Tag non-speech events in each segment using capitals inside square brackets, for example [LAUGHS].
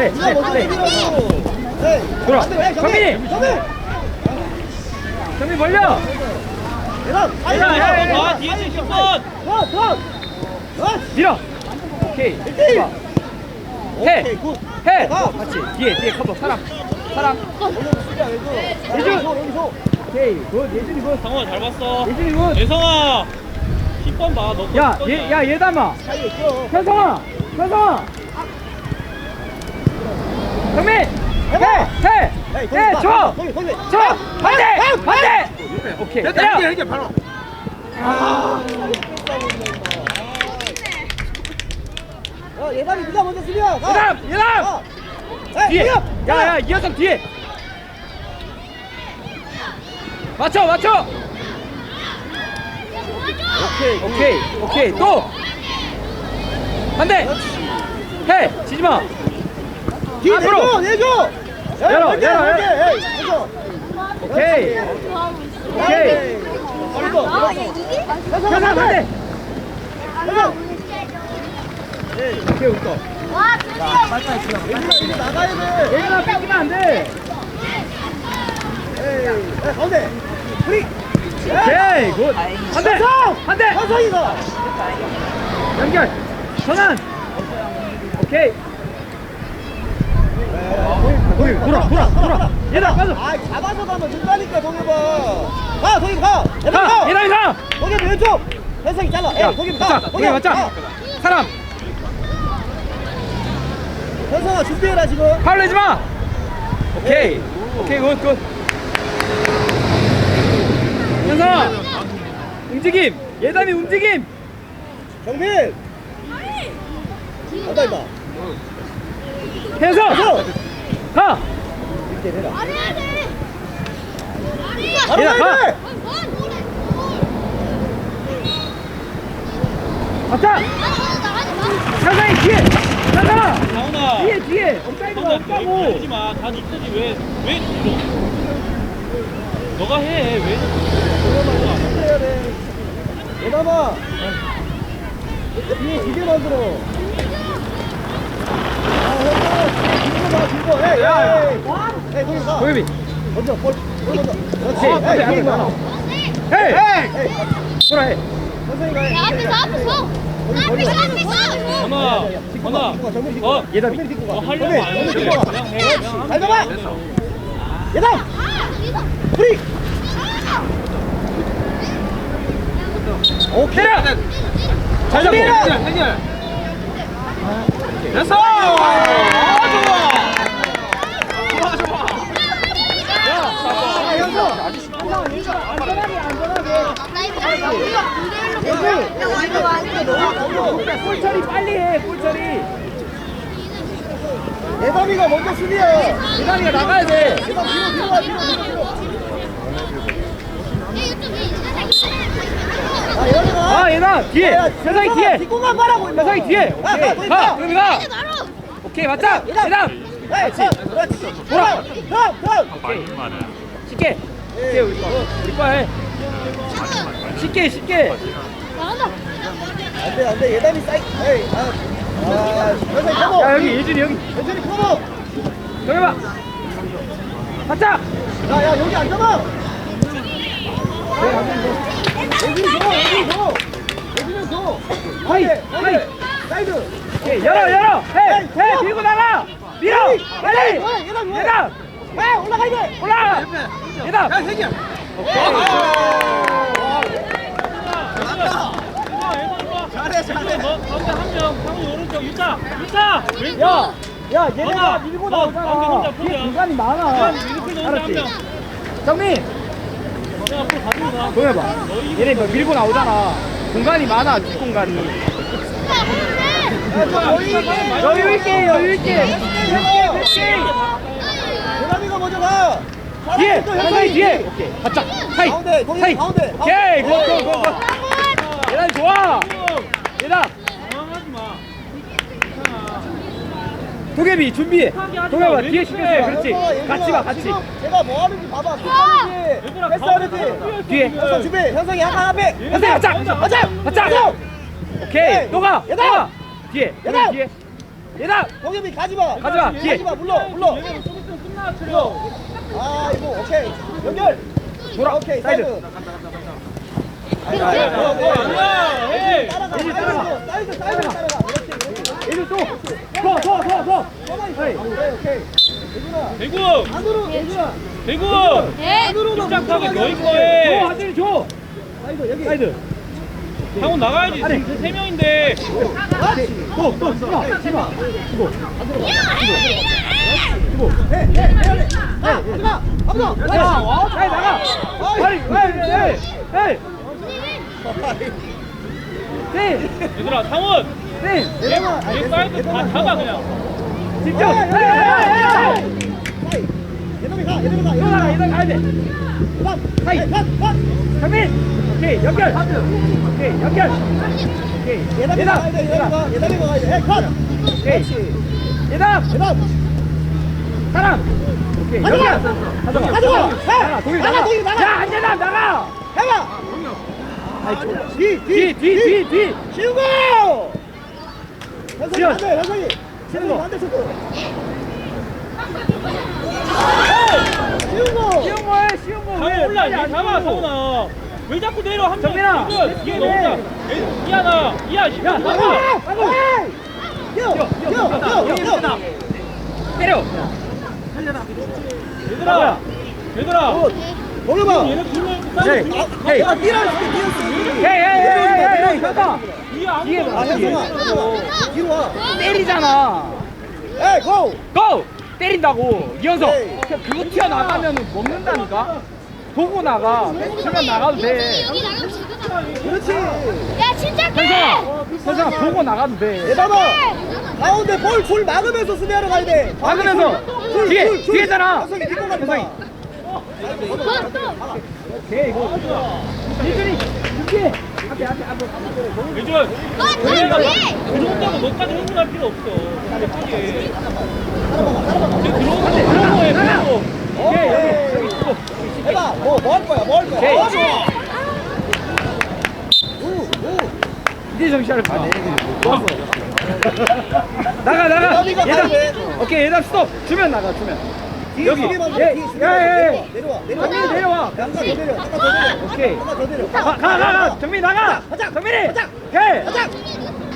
해, 해, 해. 돌아. 안 돼, 에이, 정민 정민이. 정민 정민 벌려. 야, 야, 야, 아, 뒤에 있는 10번. 더, 더. 밀어. 오케이. 좋아. 해. 해. 가. 어, 같이. 뒤에 뒤에 커버. 사람. 사람. 예준. 오케이. 굿. 예준이 굿. 상호야 잘 봤어. 예준이 굿. 예성아. 10번 봐. 너 야, 거 얘, 야, 얘담아. 현성아. 현성아. 정민. 해봐. 해. 봐. 줘. 거기, 거기. 줘. 반대. 반대. 오케이. 때려. 이게 바로. 어, 예담이 네가 먼저. 가. 예담. 예담. 뒤에. 야, 야, 이현성 뒤에. 맞춰, 맞춰. 오케이, 오케이, 오케이. 또. 반대. 해. 지지 마. 뒤 앞으로. 내줘, 내줘. 열어, 열어. 열어. 오케이. 오케이. 현성 반대. 오케이, 웃어. 이제 나가야 돼. 얘들아, 뺏기면 안 돼. 에이, 가운데. 프리. 오케이, 굿. 반대. 반대. 현성이가. 연결. 전환. 오케이. 거기 돌아, 돌아, 돌아. 얘들아, 빠져. 아, 잡아서 가면 된다니까, 동해봐. 가, 동해 가. 얘들아, 가. 가. 얘들아, 가. 거기 왼쪽. 현성이 잘라. 야, 거기. 가. 거기 맞자. 가. 사람. 현성아 준비해라 지금. 파울 내지 마. 오케이. 오케이, 굿, 굿. 현성아. 움직임. 예담이 움직임. 정민. 간다 임마. 현성. 가. 얘들아, 가. 돼. 맞자. 현성이 뒤에. 현성아. 상훈아. 뒤에, 뒤에. 업사이드가 없다고. 하지 마. 다 니꺼지 왜? 왜 뒤로? 너가 해. 왜? 아. 어, 에이, 앞에 거기 가. 많아. 헤이. 에이. 돌아 해. 현성이 가. 앞에서 앞에서 앞에서 앞에서 하나. 하나. 어. 예담이. 어, 하려고 안 가. 그냥 해. 그냥 잘 잡아. 예담. 프리. 오케이. 잘 잡고. 해결. 됐어. 아, 좋아, 좋아. 야, 현수. 안전하게, 안전하게. 볼 처리 빨리 해. 볼 처리. 예담이가 먼저 수비해. 예담이가 나가야 돼. 예담 뒤로, 뒤로 와, 뒤로, 뒤로, 뒤로. 아, 아 예담 뒤에. 현상이 뒤에. 뒷공간 봐라고, 임마. 현상이 뒤에. 야, 오케이. 가. 그럼 가. 오케이 맞자. 예담. 에이, 가, 그렇지. 돌아. 가, 가. 쉽게. 쉽게 우리 거. 우리 거 해. 쉽게 쉽게. 안 돼, 안 돼. 예담이 사이. 에이, 아. 아, 현상이 커버. 야 여기 예준이 여기. 현상이 커버. 저기 봐. 맞자. 야, 야, 여기 앉아봐. 여기 줘, 여기 줘. 가운데. 하이. 사이드. 오케이 열어 열어. 해. 해. 밀고 나가. 밀어. 빨리. 왜, 예담, 왜? 예담. 왜 올라가야 돼? 올라가. 예담. 잘해, 잘해. 너 가운데 한 명. 상훈 오른쪽 유타. 유타. 왼쪽. 야, 야, 얘네가 밀고 너, 나오잖아. 뒤에. 공간이 많아. 알았지? 명. 정민, 내가 앞으로 가지고 가. 보여봐. 얘네 뭐 밀고 나오잖아. 공간이 많아, 뒷 공간이. 여유 있게, 여유 있게. 몇 개, 대남이가 먼저 가. 뒤에, 현상이 뒤에. 오케이, 바짝. 하이. 가운데. 오케이, 굿. 얘네 좋아. 얘다. 당황하지 마. 괜찮아. 도겸이 준비해 도겸아 뒤에 써 그렇지 같이 봐 같이 제가 뭐 하는지 봐봐. 패스하는지. 얘들아, 패스 하는지. 뒤에 현성 준비. 현성이 한강 앞에. 현승 가자 가자 가자 오케이 너가 얘들아! 뒤에 얘들아! 뒤에 얘들아 동엽이 가지 마. 가지 마, 뒤에. 가지 마. 물러. 물러. 아, 이거 오케이. 연결. 돌아 오케이. 사이드 따라가. 사이드, 따라가. 사이드 사이드 따라가. 그렇지. 그렇지. 얘들 또더더더더 오케이. 오케이. 예준아. 대구 안으로 예준아. 대구 네. 안으로 침착하게 너희 줘 거에 한준이 줘 사이드 여기. 사이드 상훈 나가야지 아니. 지금 세 명인데 또또 치마 치마 이거 이거 해. 해. 해야 돼. 아, 들어가. 한번 더. 자 빨리 나가 빨리 빨리 빨리 네 얘들아 상훈 네 얘 사이드 다 잡아 그냥 집중 예담이 가. 예담이 가. 일어나 예담이 일어나 가야 돼 가. 하이. 가. 가. 오케이 연결 오케이 연결 오케이 예담 가. 예담 예담. 사람 오케이. 연결 가져가 가져가. 나가 해. 독일 나가. 야 안재남 나가 해봐. 뒤, 뒤 뒤뒤 거. 지연. 거. 반대 속도. 쉬운 거. 거해 쉬운 거 왜 올라 빨리 얘 안 잡아 주고. 상훈아 왜 자꾸 내려 한 명 정민아, 뒤에 너무 이하나 이하 야 시간 잡아 뛰어. 뛰어. 뛰어. 뛰어. 때려 얘들아 얘들아. 얘네 둘러 헤이 싸우고 헤이 아, 뛰라. 뛰었어. 헤이 헤이 헤이 헤이 현성 뒤에 아무도 뒤에 아, 봐 뒤에 현성아. 뒤로 와. 때리잖아 에이, 고. 고! 때린다고 이현석 에이. 그냥 그거 튀어나가면 먹는다니까 보고 나가 그냥 나가도 돼 여기 나가면 지금 그렇지. 야 침착해 현성아 현성아 보고 나가도 돼 예담아. 가운데 볼 줄 막으면서 수비하러 가야 돼. 막으면서 줄, 뒤에 줄, 줄. 뒤에잖아 현성이 마. 오케이 이거 이준이 준비 예준 너 얘네가 뒤에 들어온다고 너까지 흥분할 필요 없어 예쁘게 지금 들어오는 거 그런 거에 그리고 오케이 여기 있고 해봐. 뭐, 뭐 할 거야? 뭐 할 거야? 오케이. 어. 이제 정신 거야 [LAUGHS] 나가 나가. 예담 오케이 예담 스톱 주면 나가 주면 여기. 예, 예, 해. 예. 내려와. 내려와. 정민이 내려와 더 내려. 약간 더 내려. 오케이 약간 더 내려. 가 가가 정민 나가 가자. 정민이 가자. 오케이 가자.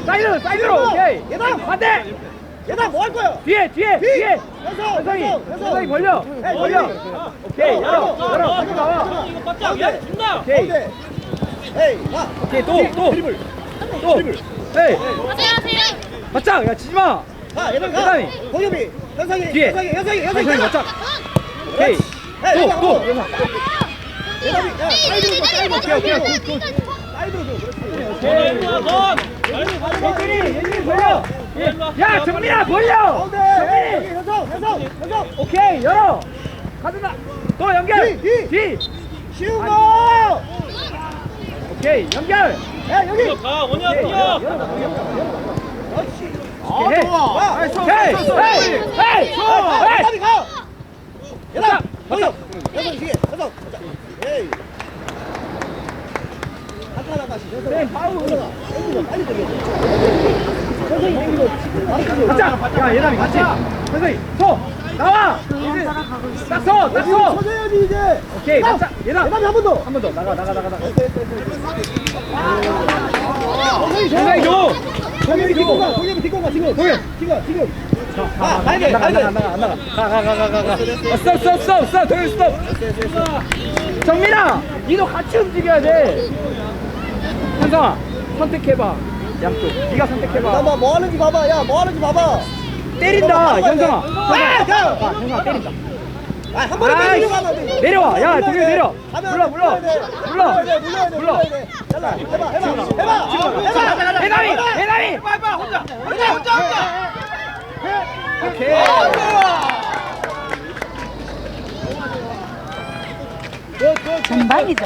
사이드 사이드로 오케이 예담. 반대 얘들아, 뭐할 거야? 뒤에 뒤에 뒤에 현성, 현성이 현성, 현성. 현성이 벌려 에이, 벌려. 오케이 열어 열어 가지고 나와 형 이거 바짝 야 준다 오케이. 에이, 가. 오케이 또또 드리블 또 에이 안녕하세요 맞짱 야 치지마 가, 얘들 가. 동엽이. 현성이. 뒤에. 현성이, 현성이. 현성이 가자. 맞짱 오케이 또또 한번. 예담이. 야, 사이드로 줘, 사이드로. 오케이, 오케이, 사이드로. 오케이. 사이드로 줘. 그렇지. 예준이 예준이 벌려 예. 야 정민아 벌려 가운데. 여기 정민이 현성, 현성, 현성. 오케이 열어 가든다 또 연결 뒤, 뒤 쉬운 거. 오케이 연결 야, 여기. 가 원희야 뛰어 열어 열어 열어 오케이 좋아. 헤이 헤이 헤이 헤이. 예담. 가자. 동엽. 현성 뒤에. 가자. 에이. 한칸씩. 현성. 네, 파울. 빨리 땡기고 빨리 땡겨. 가자 야 예담이 같이 현성이 서 나와 딱서딱서 여기 쳐줘야지 이제. 오케이 맞자 예담 예담이 한번 더. 한 번 더 나가 나가 나가 나가 현성이 줘. 현성이 줘 동엽이 뒷공 가. 동엽이 뒷공 가. 지금. 동엽. 지금. 지금. 가, 아, 빨개, 나가, 빨개. 나가, 나가, 나가, 가, 가, 가, 가, 가. 어, 스톱, 스톱, 스톱, 스톱, 동현 스톱. 정민아, 니도 같이 움직여야 돼. 현성아, 선택해봐. 양쪽. 네가 선택해봐. 잠깐만 뭐 하는지 봐봐. 야, 뭐 하는지 봐봐. 때린다, 현성아. 아, 야! 현성아, 현성아 때린다. 아, 한 번에 아이, 하면 안 돼. 내려와. 야, 물러야 동현 돼. 내려. 물러, 물러. 돼. 물러. 돼. 돼. 물러. 물러야 돼. 잘라. 해봐. 해봐. 해봐. 해봐. 해남이, 해남이. 빨리 빨리 혼자. 혼자 혼자 혼자. 오케이. 전방이죠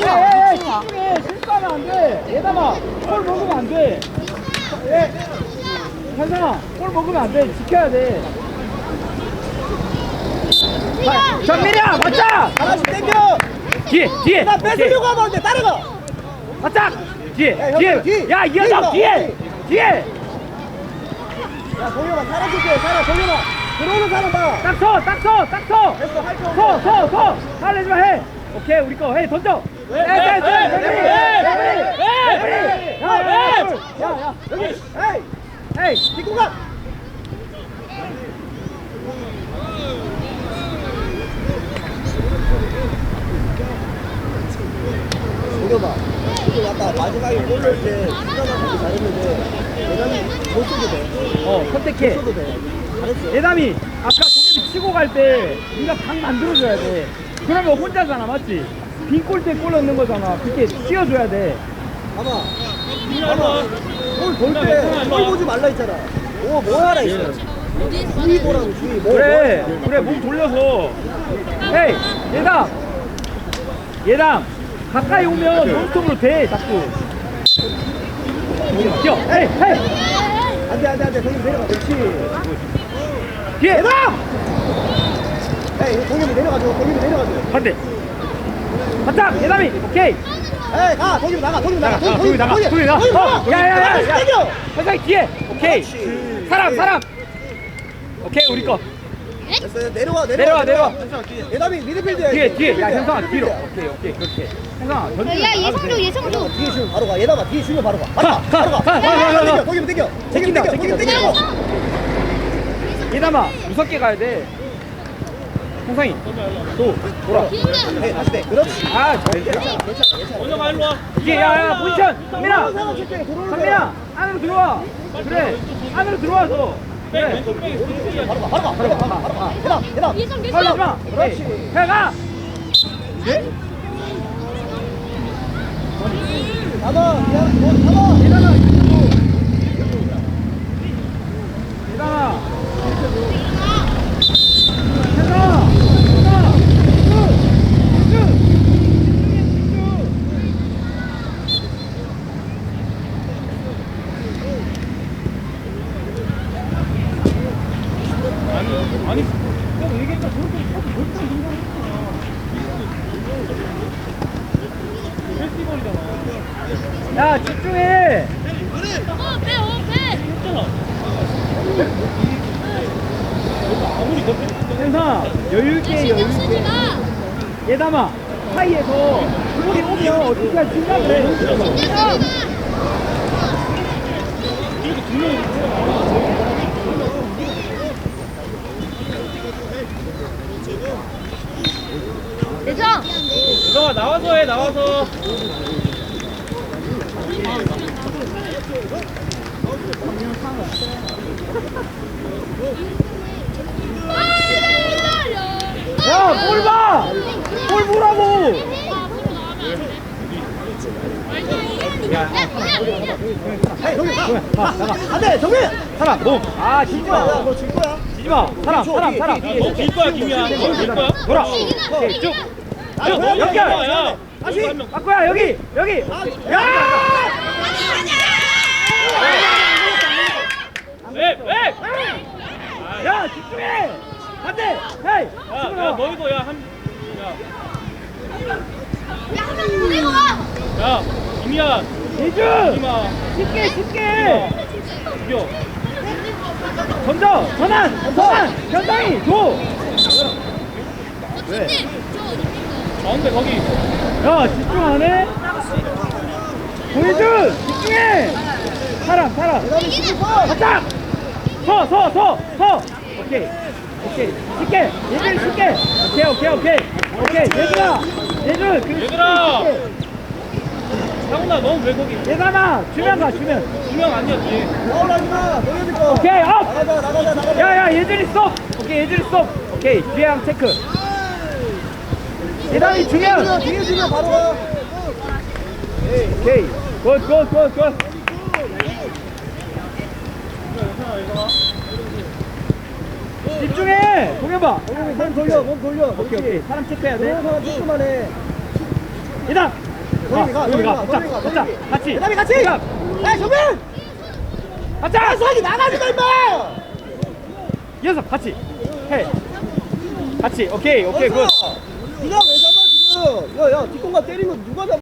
예, 예, 집중해. 실수하면 안 돼. 예담아, 골 먹으면 안 돼. 예. 현성아 골 먹으면 안 돼 지켜야 돼 자, 전민이야 맞자! 하나씩 땡겨! 뒤에 뒤에. 나. 뺏으려고 하면 안돼. 따라가! 맞자! 뒤에 야, 뒤에. 형, 뒤. 야 이현정 뒤에 뒤에 뒤에. 야 동현아 사람 줄게. 사람 동현아. 들어오는 사람 봐. 딱서 딱서 딱서. 됐어 할거 없어 서서서 살려주마 해. 오케이 우리 거해 던져. 가 동현아 지금 아까 마지막에 골 넣을 때 맞추기 잘했는데 대단히 못 써도 돼. 어 선택해. 써도 돼. 잘했어. 예담이 아까 동현이 치고 갈 때 네가 방 만들어줘야 돼. 그러면 혼자잖아 맞지? 빈 골대 골 넣는 거잖아. 그렇게 띄워줘야 돼. 봐봐. 일로 와. 골볼때골 보지 말라 했잖아. 오 뭐하라 했어? 주의 보라고 주의 뭐 그래. 뭐 그래 몸 돌려서. 헤이 예담. 예담 가까이 오면 논스톱으로 돼 자꾸. 뛰어 헤이 헤이. 안돼 안돼 안돼. 동현 내려가. 그렇지. 뒤에. 예담 에이 동현이 내려가줘. 동현이 내려가줘. 반대. 바짝 예담이. 오케이. 에이 가. 동현이 나가. 동현이 나가. 나가. 동이 나가. 동이 나가. 어, 야야야야. 땡겨. 현상이 뒤에. 오케이. 사람 사람. 오케이 우리 거 됐어 내려와 내려와, 내려와 내려와. 예담이 미드필드야 뒤에 이제. 뒤에. 야 미드필드야, 현상아 뒤로. 미드필드야. 오케이 오케이 그렇게. 현상아 던지면 야. 예성도 예담아 뒤에 쉬면 바로 가. 예담아 뒤에 쉬면 바로 가. 바로 가 가, 바로 가. 가, 가, 가, 가, 가. 땡겨 동현 땡겨 제낀다, 땡겨. 예담아 무섭게 가야 돼. 현상이 또 돌아. 에이 다시 돼. 그렇지. 아 잘해 괜찮아 괜찮아. 이게 야야 포지션. 상민아. 상민아 안으로 들어와. 그래. 안으로 들어와서 바로 가 바로 가 바로 가 바로 가 예담 예담 예성 예성 걸리지 마 그렇지. 해가 잡아 미안 너 잡아 예담아 현상아 현상아 쭉! 아니, 아니, 형 얘기했다. 저렇게 못한 동작을 했잖아. 페스티벌이잖아. 야 집중해 어배 어배 했잖아. 현상아 여유있게 여유있게 예담아 사이에서 볼이 오면 어떻게 할 생각을 해. 예성 너가 나와서 해, 나와서. 야골 봐! 골 보라고! 에이 동현 가 나가 안돼 동현 사람 몸 아 지지 마 야너질 거야 지지 마 사람 사람 사람 너길 거야, 김이야. 너길 거야? 돌아 쭉. 아, 쭉, 연결! 명. 바꾸야 여기 여기 야! 왜, 왜? 야 집중해 안돼 헤이 야, 집어넣어. 야, 너희도 야, 한, 야한명 보내고 가 야, 야, 김이야, 김아, 쉽게 쉽게! 죽여. 던져 전환! 전환! 현상이! 줘 왜? 가운데 거기. 야 집중 안 해? 동해준! 집중해! 사람 사람 거 바짝! 서서 서 서! 오케이. 오케이. 쉽게. 예준 쉽게. 오케이 오케이 오케이. 오케이. 예준아! 예준 그 얘들아! 상훈아, 넌왜 거기? 예단아 주면 가 주면. 두명 아니야, 뒤에. 나오라지 마. 동현이 거 오케이 업! 나가자 나가자 나가자. 야야 예준이 스톱! 오케이 예준이 스톱! 오케이 한 체크. 예단이 주면! 뒤에 주면 바로 가 오케이 굿굿굿굿. 집중해! 동현이 몸 돌려 몸 돌려. 오케이 오케이. 사람 체크해야 돼. 사람 조금만 해. 동현이 가 동현이 가가 자, 자, 같이. 예담이 같이. 야 정민 가자 석이 나가지 마 임마! 이현석 같이. 해. 같이. 오케이 오케이 굿. 니가 왜 잡아 지금? 야야 뒷공간 때리는 거 누가 잡아